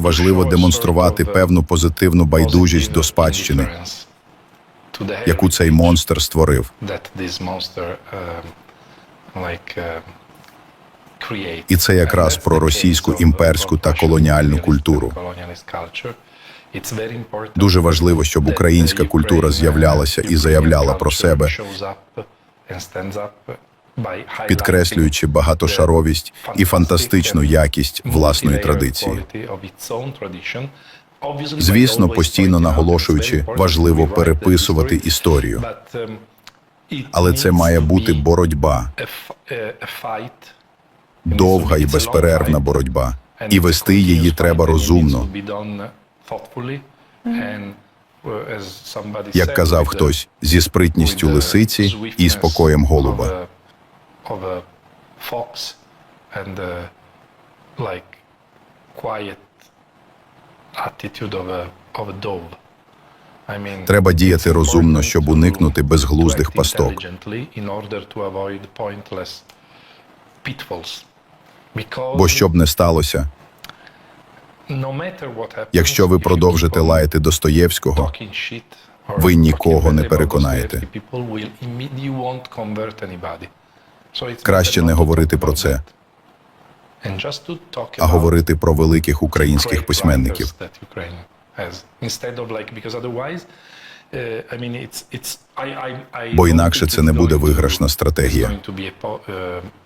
Важливо демонструвати певну позитивну байдужість до спадщини, яку цей монстр створив. І це якраз про російську імперську та колоніальну культуру. Дуже важливо, щоб українська культура з'являлася і заявляла про себе, підкреслюючи багатошаровість і фантастичну якість власної традиції. Звісно, постійно наголошуючи, важливо переписувати історію, але це має бути боротьба, довга і безперервна боротьба, і вести її треба розумно. Як казав хтось, зі спритністю лисиці і спокоєм голуба. Треба діяти розумно, щоб уникнути безглуздих пасток. Бо що б не сталося, Якщо ви продовжите лаяти Достоєвського, ви нікого не переконаєте. Краще не говорити про це, а говорити про великих українських письменників. Бо інакше це не буде виграшна стратегія.